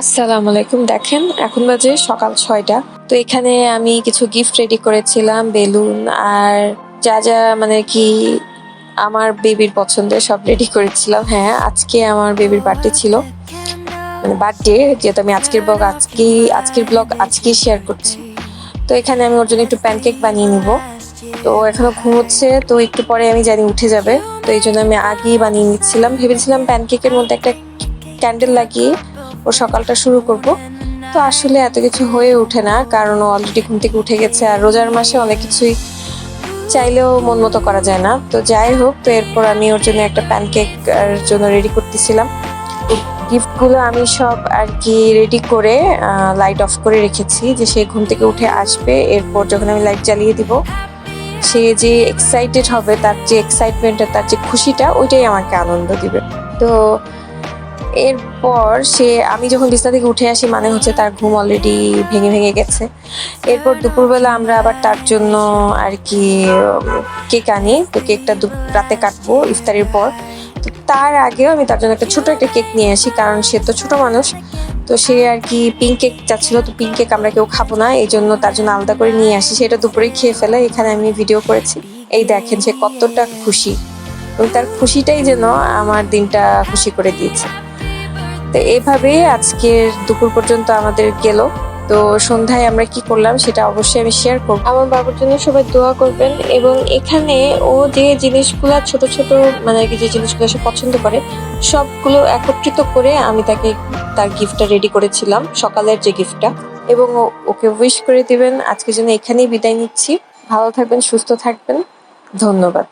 আসসালামু আলাইকুম। দেখেন, এখন বাজে সকাল ছয়টা। তো এখানে আমি কিছু গিফট রেডি করেছিলাম, বেলুন আর যা যা মানে কি আমার বেবির পছন্দের সব রেডি করেছিলাম। হ্যাঁ আজকে আমার বেবির বার্থডে ছিল। মানে বার্থডে যেহেতু আমি আজকের ব্লগ আজকেই, আজকের ব্লগ আজকেই শেয়ার করছি। তো এখানে আমি ওর জন্য একটু প্যানকেক বানিয়ে নিব। তো এখনও ঘুমোচ্ছে, তো একটু পরে আমি জানি উঠে যাবে। তো এই জন্য আমি আগেই বানিয়ে নিচ্ছিলাম। ভেবেছিলাম প্যানকেকের মধ্যে একটা ক্যান্ডেল লাগিয়ে ও সকালটা শুরু করব। তো আসলে এত কিছু হয়ে ওঠে না, কারণ ও অলরেডি ঘুম থেকে উঠে গেছে আর রোজার মাসে অনেক কিছুই চাইলেও মন মতো করা যায় না। তো যাই হোক, তো এরপর আমি ওর জন্য একটা প্যানকেক জন্য রেডি করতেছিলাম। গিফটগুলো আমি সব আর কি রেডি করে লাইট অফ করে রেখেছি যে সে ঘুম থেকে উঠে আসবে। এরপর যখন আমি লাইট জ্বালিয়ে দিব, সে যে এক্সাইটেড হবে, তার যে এক্সাইটমেন্টটা তার যে খুশিটা, ওইটাই আমাকে আনন্দ দিবে। তো এরপর সে, আমি যখন বিছনা থেকে উঠে আসি মানে হচ্ছে তার ঘুম অলরেডি ভেঙে ভেঙে গেছে। এরপর দুপুরবেলা আমরা আবার তার জন্য আর কি, কেক আনি। তো কেকটা রাতে কাটবো, ইফতারের পর। তো তার আগেও আমি তার জন্য একটা ছোট একটা কেক নিয়ে আসি, কারণ সে তো ছোট মানুষ। তো সে আর কি পিঙ্ক কেক চাচ্ছিল, তো পিঙ্ক কেক আমরা কেউ খাব না, এই জন্য তার জন্য আলাদা করে নিয়ে আসি। সেটা দুপুরে খেয়ে ফেলে, এখানে আমি ভিডিও করেছি। এই দেখেন সে কতটা খুশি। এবং তার খুশিটাই যেন আমার দিনটা খুশি করে দিয়েছে। তো এইভাবে আজকের দুপুর পর্যন্ত আমাদের গেল। তো সন্ধ্যায় আমরা কি করলাম সেটা অবশ্যই আমি শেয়ার করব। আমার বাবার জন্য সবাই দোয়া করবেন এবং এখানে ও যে জিনিসগুলো ছোট ছোট মানে যে জিনিসগুলো সে পছন্দ করে, সবগুলো একত্রিত করে আমি তাকে তার গিফটটা রেডি করেছিলাম, সকালের যে গিফটটা এবং ওকে উইশ করে দিবেন আজকের জন্য এখানেই বিদায় নিচ্ছি। ভালো থাকবেন, সুস্থ থাকবেন। ধন্যবাদ।